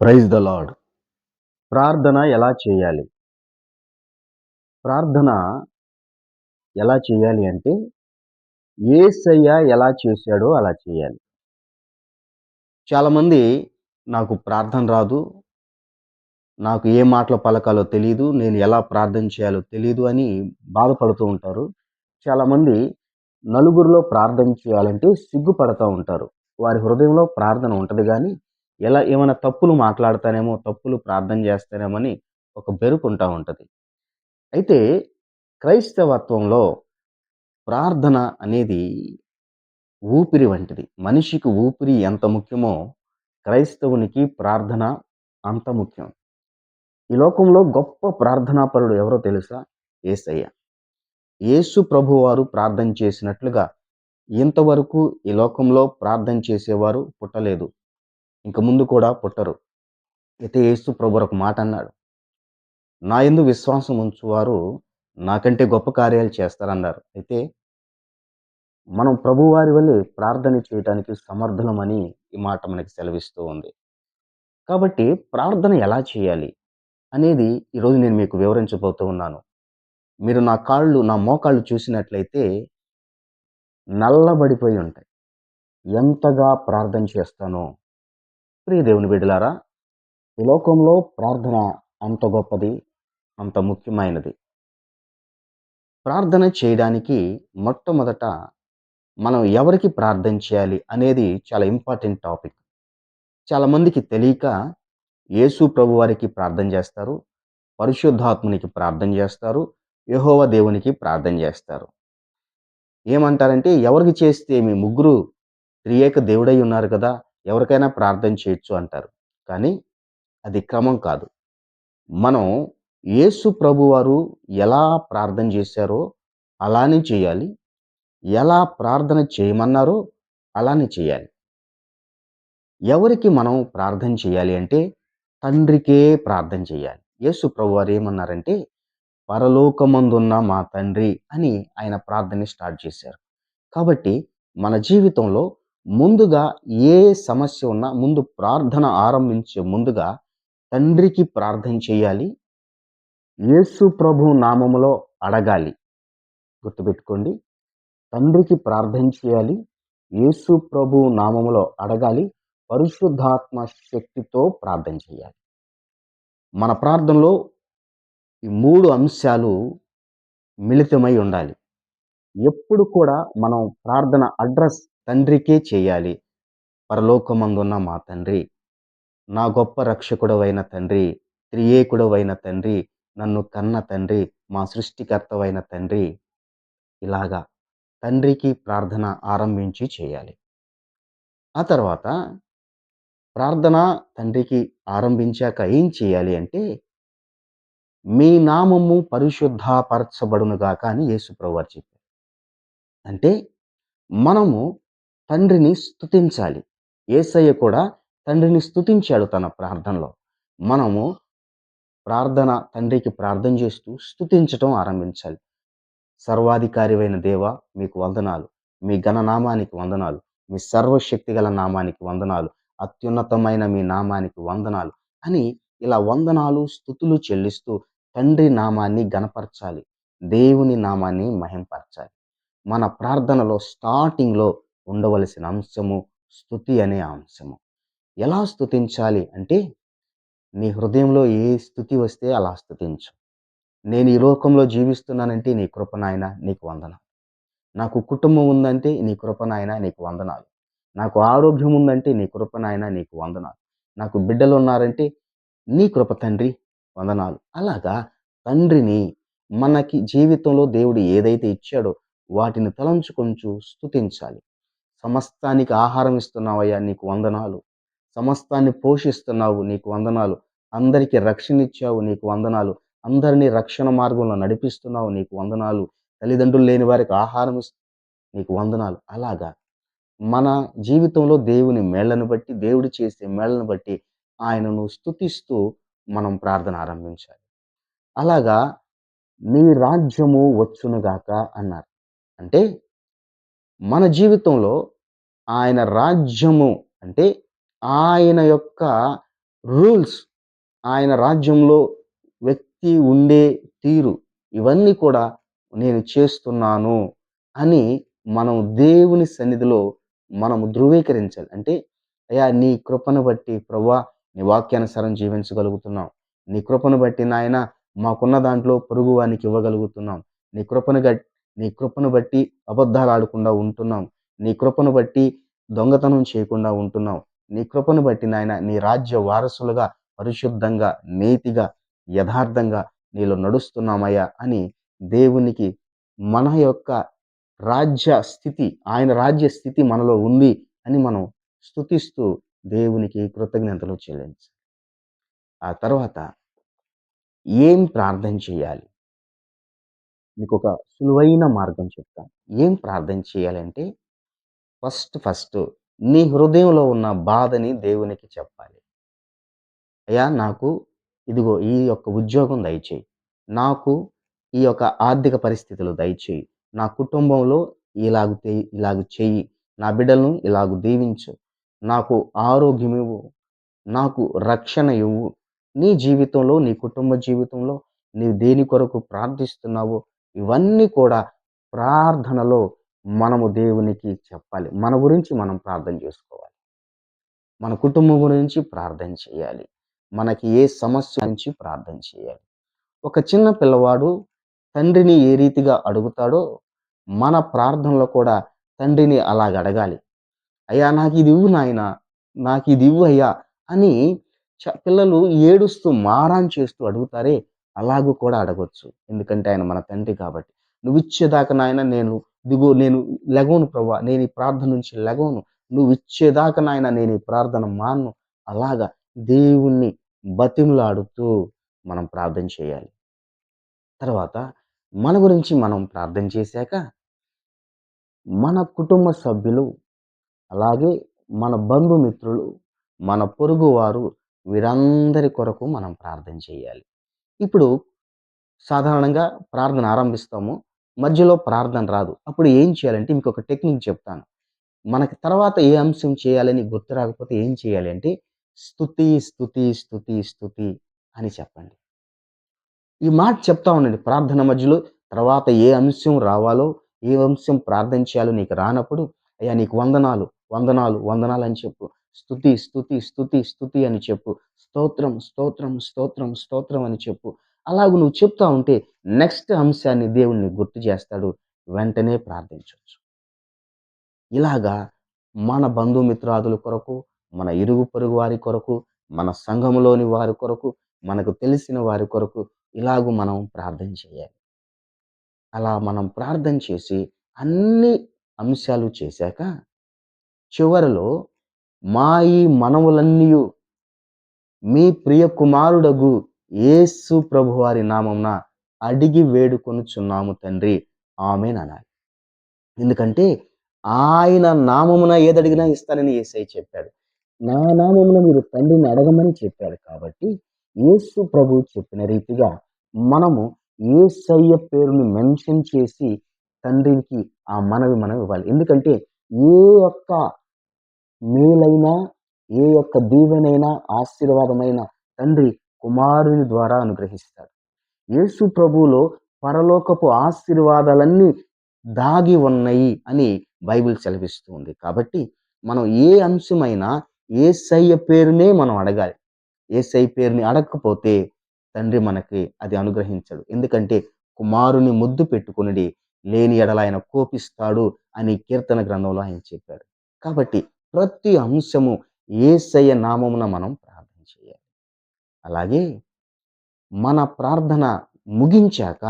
Praise the lord ప్రార్థన ఎలా చేయాలి? ప్రార్థన ఎలా చేయాలి అంటే ఏసయ్య ఎలా చేశాడో అలా చేయాలి. చాలామంది నాకు ప్రార్థన రాదు నాకు ఏ మాటలు పలకాలో తెలియదు నేను ఎలా ప్రార్థన చేయాలో తెలియదు అని బాధపడుతూ ఉంటారు. చాలామంది నలుగురిలో ప్రార్థన చేయాలంటే సిగ్గుపడతా ఉంటారు. వారి హృదయంలో ప్రార్థన ఉంటుంది కానీ ఎలా ఏమైనా తప్పులు మాట్లాడతానేమో తప్పులు ప్రార్థన చేస్తానేమో అని ఒక బెరుకుంటా ఉంటుంది. అయితే క్రైస్తవత్వంలో ప్రార్థన అనేది ఊపిరి వంటిది. మనిషికి ఊపిరి ఎంత ముఖ్యమో క్రైస్తవునికి ప్రార్థన అంత ముఖ్యం. ఈ లోకంలో గొప్ప ప్రార్థనాపరుడు ఎవరో తెలుసా? ఏసయ్య. యేసు ప్రభువారు ప్రార్థన చేసినట్లుగా ఇంతవరకు ఈ లోకంలో ప్రార్థన చేసేవారు పుట్టలేదు. ఇంక ముందు కూడా పుట్టరు. అయితే యేసు ప్రభు ఒక మాట అన్నాడు నా ఎందు విశ్వాసం ఉంచువారు నాకంటే గొప్ప కార్యాలు చేస్తారన్నారు. అయితే మనం ప్రభువారి వల్లే ప్రార్థన చేయడానికి సమర్థులమని ఈ మాట మనకి సెలవిస్తూ ఉంది. కాబట్టి ప్రార్థన ఎలా చేయాలి అనేది ఈరోజు నేను మీకు వివరించబోతూ ఉన్నాను. మీరు నా కాళ్ళు నా మోకాళ్ళు చూసినట్లయితే నల్లబడిపోయి ఉంటాయి. ఎంతగా ప్రార్థన చేస్తానో ప్రియ దేవుని బిడ్డలారా ఈ లోకంలో ప్రార్థన అంత గొప్పది అంత ముఖ్యమైనది. ప్రార్థన చేయడానికి మొట్టమొదట మనం ఎవరికి ప్రార్థన చేయాలి అనేది చాలా ఇంపార్టెంట్ టాపిక్. చాలామందికి తెలియక యేసు ప్రభు వారికి ప్రార్థన చేస్తారు పరిశుద్ధాత్మునికి ప్రార్థన చేస్తారు యహోవ దేవునికి ప్రార్థన చేస్తారు. ఏమంటారంటే ఎవరికి చేస్తే మీ ముగ్గురు త్రియేక దేవుడై ఉన్నారు కదా ఎవరికైనా ప్రార్థన చేయొచ్చు అంటారు. కానీ అది క్రమం కాదు. మనం యేసు ప్రభువారు ఎలా ప్రార్థన చేశారో అలానే చేయాలి. ఎలా ప్రార్థన చేయమన్నారో అలానే చేయాలి. ఎవరికి మనం ప్రార్థన చేయాలి అంటే తండ్రికే ప్రార్థన చేయాలి. యేసు ప్రభువారు ఏమన్నారంటే పరలోకమందున్న మా తండ్రి అని ఆయన ప్రార్థన స్టార్ట్ చేశారు. కాబట్టి మన జీవితంలో ముందుగా ఏ సమస్య ఉన్నా ముందు ప్రార్థన ఆరంభించే ముందుగా తండ్రికి ప్రార్థన చేయాలి. యేసు ప్రభు నామములో అడగాలి. గుర్తుపెట్టుకోండి. తండ్రికి ప్రార్థన చేయాలి. యేసు ప్రభు నామములో అడగాలి. పరిశుద్ధాత్మ శక్తితో ప్రార్థన చేయాలి. మన ప్రార్థనలో ఈ మూడు అంశాలు మిళితమై ఉండాలి. ఎప్పుడు కూడా మనం ప్రార్థన అడ్రస్ తండ్రికే చేయాలి. పరలోకమందున్న మా తండ్రి. నా గొప్ప రక్షకుడవైన తండ్రి. త్రియేకుడవైన తండ్రి. నన్ను కన్న తండ్రి. మా సృష్టికర్తవైన తండ్రి. ఇలాగా తండ్రికి ప్రార్థన ఆరంభించి చేయాలి. ఆ తర్వాత ప్రార్థన తండ్రికి ఆరంభించాక ఏం చేయాలి అంటే మీ నామము పరిశుద్ధపరచబడునుగాక అని యేసుప్రభు వారు చెప్పారు. అంటే మనము తండ్రిని స్థుతించాలి ఏసయ్య కూడా తండ్రిని స్థుతించాడు తన ప్రార్థనలో. మనము ప్రార్థన తండ్రికి ప్రార్థన చేస్తూ స్థుతించటం ఆరంభించాలి. సర్వాధికారివైన దేవ మీకు వందనాలు. మీ ఘననామానికి వందనాలు. మీ సర్వశక్తి గల నామానికి వందనాలు. అత్యున్నతమైన మీ నామానికి వందనాలు అని ఇలా వందనాలు స్థుతులు చెల్లిస్తూ తండ్రి నామాన్ని గనపరచాలి దేవుని నామాన్ని మహింపరచాలి. మన ప్రార్థనలో స్టార్టింగ్లో ఉండవలసిన అంశము స్థుతి అనే అంశము. ఎలా స్థుతించాలి అంటే నీ హృదయంలో ఏ స్థుతి వస్తే అలా స్థుతించు నేను ఈ లోకంలో జీవిస్తున్నానంటే నీ కృపనాయన నీకు వందనాలు. నాకు కుటుంబం ఉందంటే నీ కృపనాయన నీకు వందనాలు. నాకు ఆరోగ్యం ఉందంటే నీ కృపనాయన నీకు వందనాలు. నాకు బిడ్డలు ఉన్నారంటే నీ కృప తండ్రి వందనాలు. అలాగా తండ్రిని మనకి జీవితంలో దేవుడు ఏదైతే ఇచ్చాడో వాటిని తలంచుకొంచు స్థుతించాలి సమస్తానికి ఆహారం ఇస్తున్నావయ్యా నీకు వందనాలు. సమస్తాన్ని పోషిస్తున్నావు నీకు వందనాలు. అందరికీ రక్షణ ఇచ్చావు నీకు వందనాలు. అందరినీ రక్షణ మార్గంలో నడిపిస్తున్నావు నీకు వందనాలు. తల్లిదండ్రులు లేని వారికి ఆహారం నీకు వందనాలు. అలాగా. మన జీవితంలో దేవుని మేళ్ళను బట్టి దేవుడు చేసే మేళ్ళను బట్టి ఆయనను స్థుతిస్తూ మనం ప్రార్థన ఆరంభించాలి. అలాగా నీ రాజ్యము వచ్చునుగాక అన్నారు. అంటే మన జీవితంలో ఆయన రాజ్యము అంటే ఆయన యొక్క రూల్స్ ఆయన రాజ్యంలో వ్యక్తి ఉండే తీరు ఇవన్నీ కూడా నేను చేస్తున్నాను అని మనం దేవుని సన్నిధిలో మనము ధృవీకరించాలి. అంటే అయ్యా నీ కృపను బట్టి ప్రభా నీ వాక్యానుసారం జీవించగలుగుతున్నాం. నీ కృపను బట్టి నాయన మాకున్న దాంట్లో పొరుగు వానికి ఇవ్వగలుగుతున్నాం. నీ కృపను గట్ నీ కృపను బట్టి అబద్ధాలు ఆడకుండా ఉంటున్నాం. నీ కృపను బట్టి దొంగతనం చేయకుండా ఉంటున్నాం నీ కృపను బట్టి నాయన నీ రాజ్య వారసులుగా పరిశుద్ధంగా నీతిగా యథార్థంగా నీలో నడుస్తున్నామయ్యా అని దేవునికి మన యొక్క రాజ్య స్థితి ఆయన రాజ్య స్థితి మనలో ఉంది అని మనం స్థుతిస్తూ దేవునికి కృతజ్ఞతలు చెల్లించాలి. ఆ తర్వాత ఏం ప్రార్థన చేయాలి? మీకు ఒక సులువైన మార్గం చెప్తాను. ఏం ప్రార్థన చేయాలంటే ఫస్ట్ ఫస్ట్ నీ హృదయంలో ఉన్న బాధని దేవునికి చెప్పాలి. అయ్యా నాకు ఇదిగో ఈ యొక్క ఉద్యోగం దయచేయి. నాకు ఈ యొక్క ఆర్థిక పరిస్థితులు దయచేయి. నా కుటుంబంలో ఇలాగ ఇలాగ చెయ్యి నా బిడ్డలను ఇలాగ దీవించు. నాకు ఆరోగ్యం ఇవ్వు. నాకు రక్షణ ఇవ్వు. నీ జీవితంలో నీ కుటుంబ జీవితంలో నీవు దేని కొరకు ప్రార్థిస్తున్నావో ఇవన్నీ కూడా ప్రార్థనలో మనము దేవునికి చెప్పాలి. మన గురించి మనం ప్రార్థన చేసుకోవాలి. మన కుటుంబం గురించి ప్రార్థన చేయాలి. మనకి ఏ సమస్య నుంచి ప్రార్థన చేయాలి. ఒక చిన్న పిల్లవాడు తండ్రిని ఏ రీతిగా అడుగుతాడో మన ప్రార్థనలో కూడా తండ్రిని అలాగ అడగాలి. అయ్యా నాకు ఇది ఇవ్వు నాయన నాకు ఇది ఇవ్వు అయ్యా అని పిల్లలు ఏడుస్తూ మారాన్ చేస్తూ అడుగుతారే అలాగూ కూడా అడగొచ్చు. ఎందుకంటే ఆయన మన తండ్రి కాబట్టి. నువ్వు ఇచ్చేదాకా నాయన నేను దిగో నేను లెగవను ప్రభా నేను ఈ ప్రార్థన నుంచి లెగవను. నువ్వు ఇచ్చేదాకా నాయన నేను ఈ ప్రార్థన మాను అలాగా దేవుణ్ణి బతిములాడుతూ మనం ప్రార్థన చేయాలి. తర్వాత మన గురించి మనం ప్రార్థన చేశాక మన కుటుంబ సభ్యులు అలాగే మన బంధుమిత్రులు మన పొరుగువారు వీరందరి కొరకు మనం ప్రార్థన చేయాలి. ఇప్పుడు సాధారణంగా ప్రార్థన ఆరంభిస్తాము. మధ్యలో ప్రార్థన రాదు. అప్పుడు ఏం చేయాలంటే మీకు ఒక టెక్నిక్ చెప్తాను. మనకి తర్వాత ఏ అంశం చేయాలని గుర్తు రాకపోతే ఏం చేయాలి అంటే స్థుతి స్థుతి స్థుతి స్థుతి అని చెప్పండి. ఈ మాట చెప్తా ఉండండి. ప్రార్థన మధ్యలో తర్వాత ఏ అంశం రావాలో ఏ అంశం ప్రార్థన చేయాలో నీకు రానప్పుడు అయ్యా నీకు వందనాలు వందనాలు వందనాలు అని చెప్పు. స్థుతి స్థుతి స్థుతి స్థుతి అని చెప్పు. స్తోత్రం స్తోత్రం స్తోత్రం స్తోత్రం అని చెప్పు. అలాగ నువ్వు చెప్తా ఉంటే నెక్స్ట్ అంశాన్ని దేవుణ్ణి గుర్తు చేస్తాడు. వెంటనే ప్రార్థించవచ్చు. ఇలాగా మన బంధుమిత్రాదుల కొరకు మన ఇరుగు పొరుగు వారి కొరకు మన సంఘములోని వారి కొరకు మనకు తెలిసిన వారి కొరకు ఇలాగూ మనం ప్రార్థన చేయాలి. అలా మనం ప్రార్థన చేసి అన్ని అంశాలు చేశాక చివరిలో మా ఈ మనవులన్నీ మీ ప్రియ కుమారుడగు ఏసు ప్రభువారి నామంన అడిగి వేడుకొనుచున్నాము తండ్రి. ఆమెననాలి ఎందుకంటే ఆయన నామమున ఏదడిగినా ఇస్తానని ఏసై చెప్పాడు. నా నామమున మీరు తండ్రిని అడగమని చెప్పాడు కాబట్టి యేసు ప్రభు చెప్పిన రీతిగా మనము ఏసయ్య పేరుని మెన్షన్ చేసి తండ్రికి ఆ మనవి మనం ఇవ్వాలి. ఎందుకంటే ఏ యొక్క మేలైనా ఏ యొక్క దీవెనైనా ఆశీర్వాదమైన తండ్రి కుమారుని ద్వారా అనుగ్రహిస్తాడు. యేసు ప్రభువులో పరలోకపు ఆశీర్వాదాలన్నీ దాగి ఉన్నాయి అని బైబిల్ సెలవిస్తుంది. కాబట్టి మనం ఏ అంశమైనా ఏ సయ్య పేరునే మనం అడగాలి. ఏ సై పేరుని అడగకపోతే తండ్రి మనకి అది అనుగ్రహించడు. ఎందుకంటే కుమారుని ముద్దు పెట్టుకుని లేని ఎడల ఆయన కోపిస్తాడు అని కీర్తన గ్రంథంలో ఆయన చెప్పాడు. కాబట్టి ప్రతి అంశము ఏసయ్య నామమున మనం అలాగే మన ప్రార్థన ముగించాక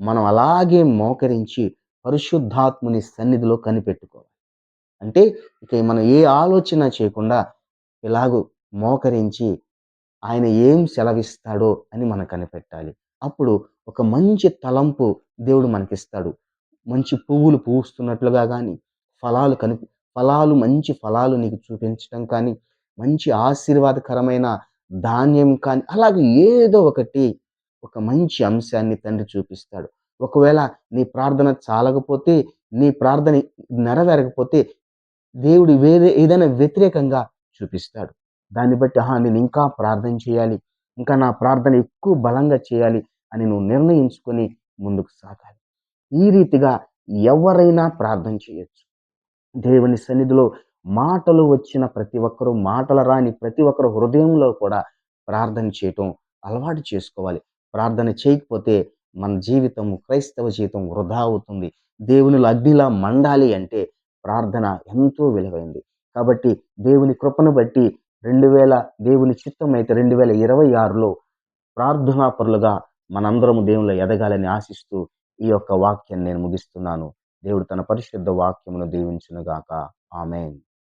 మనం అలాగే మోకరించి పరిశుద్ధాత్ముని సన్నిధిలో కనిపెట్టుకోవాలి. అంటే ఇక మనం ఏ ఆలోచన చేయకుండా ఇలాగూ మోకరించి ఆయన ఏం సెలవిస్తాడో అని మనం కనిపెట్టాలి. అప్పుడు ఒక మంచి తలంపు దేవుడు మనకిస్తాడు. మంచి పువ్వులు పూస్తున్నట్లుగా కానీ ఫలాలు కనిపి ఫలాలు మంచి ఫలాలు నీకు చూపించడం కానీ మంచి ఆశీర్వాదకరమైన ధాన్యం కానీ అలాగే ఏదో ఒకటి ఒక మంచి అంశాన్ని తండ్రి చూపిస్తాడు. ఒకవేళ నీ ప్రార్థన చాలకపోతే నీ ప్రార్థన నెరవేరకపోతే దేవుడు వేరే ఏదైనా వ్యతిరేకంగా చూపిస్తాడు. దాన్ని బట్టి ఆహా నేను ఇంకా ప్రార్థన చేయాలి ఇంకా నా ప్రార్థన ఎక్కువ బలంగా చేయాలి అని నువ్వు నిర్ణయించుకొని ముందుకు సాగాలి. ఈ రీతిగా ఎవరైనా ప్రార్థన చేయొచ్చు. దేవుని సన్నిధిలో మాటలు వచ్చిన ప్రతి ఒక్కరూ మాటలు రాని ప్రతి ఒక్కరు హృదయంలో కూడా ప్రార్థన చేయటం అలవాటు చేసుకోవాలి. ప్రార్థన చేయకపోతే మన జీవితం క్రైస్తవ జీవితం వృధా అవుతుంది. దేవునిలో అగ్నిలా మండాలి అంటే ప్రార్థన ఎంతో విలువైంది. కాబట్టి దేవుని కృపను బట్టి రెండు వేల దేవుని చిత్తం అయితే రెండు వేల ఇరవై ఆరులో ప్రార్థనాపరులుగా మనందరము దేవునిలో ఎదగాలని ఆశిస్తూ ఈ యొక్క వాక్యాన్ని నేను ముగిస్తున్నాను. దేవుడు తన పరిశుద్ధ వాక్యమును దీవించునుగాక. ఆమెన్.